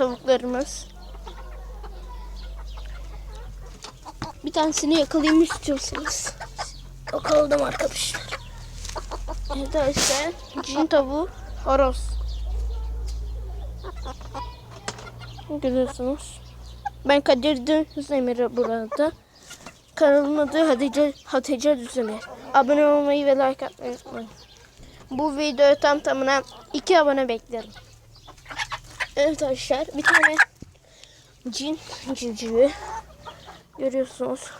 tavuklarımız. Bir tanesini yakalayayım istiyorsanız. Yakaladım arkadaşlar. Evet arkadaşlar. Cin tavuğu horoz. Görüyorsunuz. Ben Kadir Düzdemir burada. Kanalımın adı Hatice, Hatice Düzdemir. Abone olmayı ve like atmayı unutmayın. Bu videoya tam tamına 2 abone beklerim. Evet arkadaşlar bir tane cin civcivi görüyorsunuz.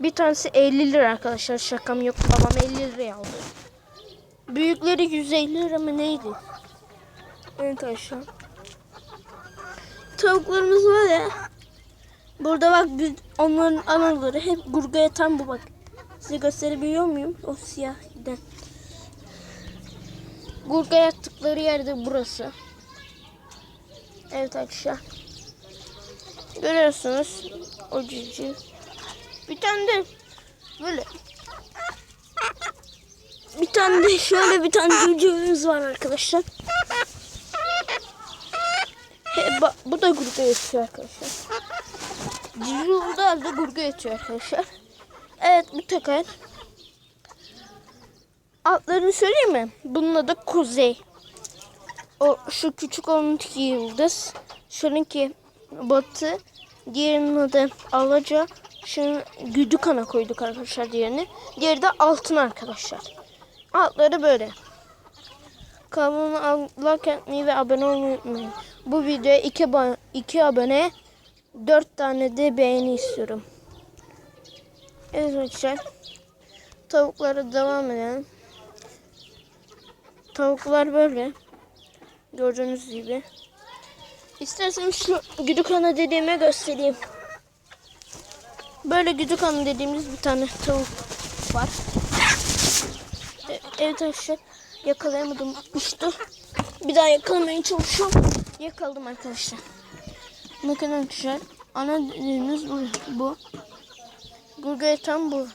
Bir tanesi 50 lira arkadaşlar şakam yok babam 50 liraya aldı. Büyükleri 150 lira mı neydi? Evet arkadaşlar. Tavuklarımız var ya. Burada bak onların anaları hep gurga yatan bu bak. Size gösterebiliyor muyum? O siyah giden. Gurga yattıkları yerde burası. Evet arkadaşlar. Görüyorsunuz o cici. Bir tane de böyle. Bir tane de şöyle bir tane civcivimiz var arkadaşlar. He, ba- bu da gurga yatıyor arkadaşlar. Cici olduğu halde gurga yatıyor arkadaşlar. Evet bu teker. Altlarını söyleyeyim mi? Bunun adı Kuzey. O şu küçük onunki yıldız. Şununki batı. Diğerinin adı Alaca. Şunun güdük ana koyduk arkadaşlar diğerini. Diğeri de altın arkadaşlar. Altları böyle. Kanalıma like etmeyi ve abone olmayı unutmayın. Bu videoya 2 abo- iki abone 4 tane de beğeni istiyorum. Evet arkadaşlar. Tavuklara devam edelim. Tavuklar böyle. Gördüğünüz gibi. İsterseniz şu güdük ana dediğime göstereyim. Böyle güdük ana dediğimiz bir tane tavuk var. E- Evet arkadaşlar. Yakalayamadım. Uçtu. Bir daha yakalamaya çalışıyorum. Yakaladım arkadaşlar. Bakın arkadaşlar. Ana dediğimiz bu. bu. Gurgaya tam bu.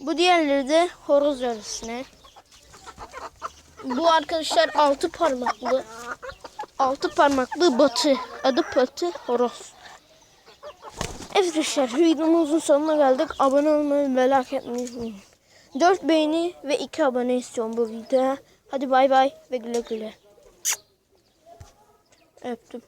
Bu diğerleri de horoz arasına. Bu arkadaşlar altı parmaklı. Altı parmaklı batı. Adı patı horoz. Evet arkadaşlar videomuzun sonuna geldik. Abone olmayı ve like etmeyi unutmayın. 4 beğeni ve 2 abone istiyorum bu videoya. Hadi bay bay ve güle güle. Öptüm.